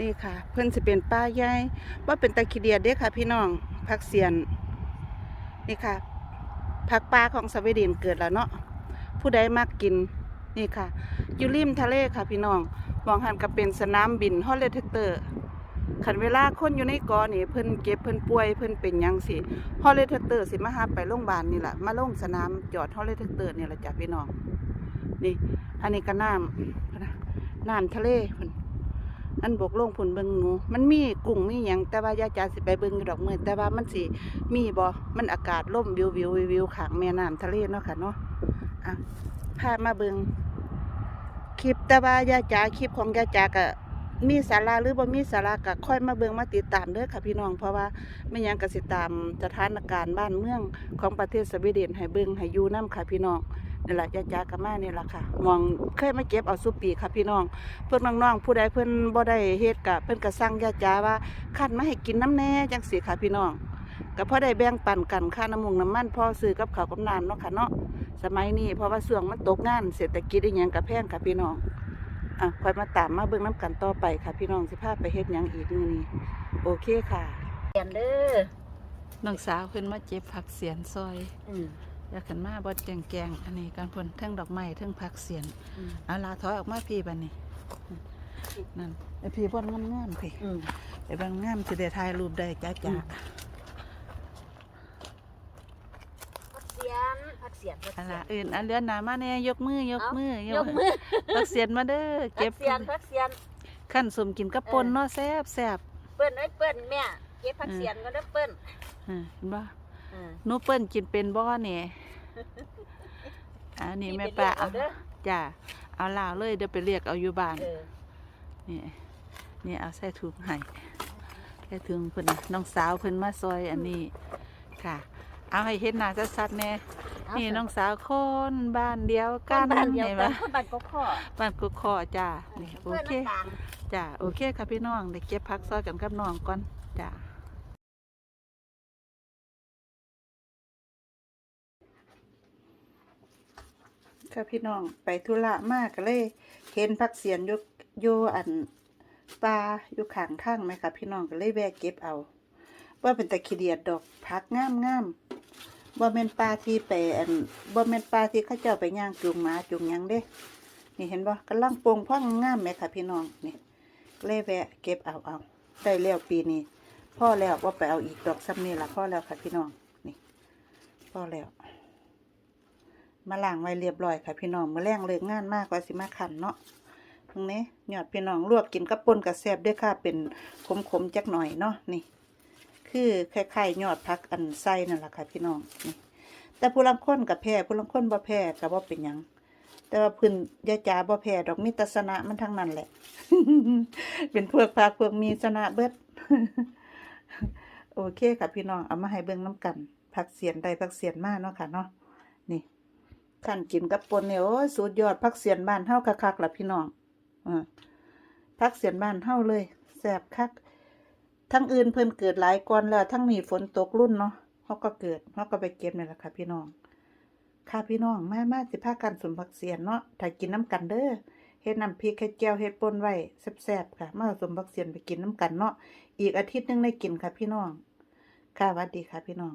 นี่ค่ะ เพิ่อนสิเป็นป้าใหญ่ว่าเป็นตะขีเดียดเด้ค่ะ พี่น้องผักเสียน นี่ค่ะผักปลาของสวีเดนเกิดแล้วเนาะผู้ใดมักกินนี่ค่ะอยู่ริมทะเลค่ะพี่น้องมองหันก็เป็นสนามบินฮอลเลเทเตอร์ขันเวลาคนอยู่ในกอนี่เพิ่นเก็บเพิ่นป่วยเพิ่นเป็นยังสิฮอลเลเทเตอร์สิมาหาไปโรงพยาบาลนี่แหละมาลงสนามจอดฮอลเลเทเตอร์นี่แหละจ้ะพี่น้องนี่อันนี้ก็น้ำน้ำทะเลเพิ่น อันบกลงผุนเบิงงูมันมีกุ้งมีหยังแต่ว่ายาจาสิไปเบิงอยู่ดอกมือแต่ว่ามันสิมีบ่มันอากาศร่มวิววิววิวขางแม่น้ำทะเลเนาะค่ะเนาะอะพามาเบิงคลิปแต่ว่ายาจาคลิปของยาจากะมีสาระหรือบ่มีสาระก็ค่อยมาเบิงมาติดตามเด้อค่ะพี่น้องเพราะว่าไม่ยังก็สิตามสถานการณ์บ้านเมืองของประเทศสวีเดนให้เบิงให้อยู่นํค่ะพี่น้อง นี่แหละยาจากะมานี่ล่ะค่ะมองเคยมาเก็บเอาสุปีค่ะพี่น้อง เพื่อนน้องๆผู้ใดเพื่อนบ่ได้เฮ็ดกะเพิ่นก็สั่งยาจาว่าคันมาให้กินน้ำแน่จังสิค่ะพี่น้องก็พอได้แบ่งปันกันค่าน้ำมุงน้ำมันพอซื้อกับข้าวกับน้ำเนาะค่ะเนาะสมัยนี้เพราะว่าช่วงมันตกงานเศรษฐกิจอีหยังก็แพงค่ะพี่น้องอะคอยมาตามมาเบิ่งน้ำกันต่อไปค่ะ พี่น้องสิพาไปเฮ็ดหยังอีกมื้อนี้โอเคค่ะเรียนเด้อน้องสาวเพิ่นมาเจ็บผักเสียนซอย อื มอยากขึ้นมาบ่แจงแกงอันนี้กันเพิ่นเทั้งดอกไม้เทั้งผักเสียนอืมเอาลาถอยออกมาพี่บัดนี้นั่นไอพี่พ่นงามๆพี่อืมไอ้บางงามจะได้ถ่ายรูปได้จ้าจ้าพักเสียนพักเสียนพักอะเสีไรยนอื่นอันเลือนหนามาเนี่ยยกมือยกมือยกมือพักเสียนมาเด้อพัเก็บกเสียนพักเสียนขั้นสมกินกับปนเออเนาะแซ่บแซ่บเปิ้นไอ้ยเปิ้นแม่เก็บพักเสียนก็ได้อเปิ้นอ่าเห็นบ่อืมห นูเปิ้นกินเป็นบ่เนี่ยอันนี้แม่ไปป้าเรียกเอาเด้อจ้าเอาลาวเลยเดี๋ยวไปเรียกเอาอยู่บ้านเออนี่นี่เอาใส่ถุงให้ใส่ถุงเพิ่นน่ะน้องสาวเพิ่นมาซอยอันนี้ค่ะ เอาให้เห็นหน้าชัดๆแน่เอานี่สิน้องสาวคนบ้านเดียวกันบ้านเดียวห็นกัปะนบ้านก็ข้อบ้านกุกคอจ้านี่โอเพื่อนเคน้ำตาลจ้าโอเคค่ะพี่น้องเดี๋ยวเก็บพักซอยกันกับน้องก่อนจ้า ค่ะพี่น้องไปธุระมากก็เลยเห็นพักเสียนอยโยอันปลาอยู่ข้างทางไหมคะพี่น้องก็เลยแวะเก็บเอา ว่าเป็นตะขีเดียดดอกพักงามงามๆว่าเป็นปลาที่ไปอันว่าเป็นปลาที่เขาเจ้าไปย่างจูงหมาจูงยังเด้ นี่เห็นบ่กำลังโปร่งพ่องงามไหมคะพี่น้องนี่เลยแวะเก็บเอาเอาได้แล้วปีนี้พ่อแล้วว่าไปเอาอีกดอกซ้ำนี่ละพ่อแล้วค่ะพี่น้องนี่พ่อแล้ว มาล้างไว้เรียบร้อยค่ะพี่น้องมาแรงเลิกงานมากกว่าสิมาขันเนาะตรงนี้หยอดพี่น้องลวกกินกับป่นกับแซบด้วยค่ะเป็นขมๆจักหน่อยเนาะนี่ คือคล้ายๆยอดพักอันไส้นั่นแหละค่ะพี่น้องนี่แต่ผู้ลังค้นกับแพ้ผู้ลังค้นบ่แพ้ก็บ่เป็นหยังแต่ว่าพื้นยาจาบ่แพ้ดอกมีแตสนะมันทั้งนั้นแหละ เป็นพวกพักพวกมีสนะเบิด โอเคค่ะพี่น้องเอามาให้เบิ่งน้ำกัน ผักเสียนใดผักเสียนมากเนาะค่ะเนาะนี่ ขั้นกินกับปนเนี่ยโอ้ยสุดยอดผักเสียนบ้านเฮาคักๆล่ะพี่น้องอ่าผักเสียนบ้านเฮาเลยแซ่บคัก ทั้งอื่นเพิ่นเกิดหลายก่อนแล้ว ทั้งนี้ฝนตกรุ่นเนาะเฮาก็เกิดเฮาก็ไปเก็บนี่แหละค่ะ พี่น้อง ค่ะพี่น้องมามาสิพากันสมผักเสียนเนาะถ้ากินน้ำกันเด้อเฮ็ดน้ำพริกเฮ็ดแก้วเฮ็ดป่นไว้แซ่บๆค่ะ มาสมผักเสียนไปกินน้ำกันเนาะอีกอาทิตย์หนึงได้กินค่ะพี่น้อง ค่ะสวัสดีค่ะพี่น้อง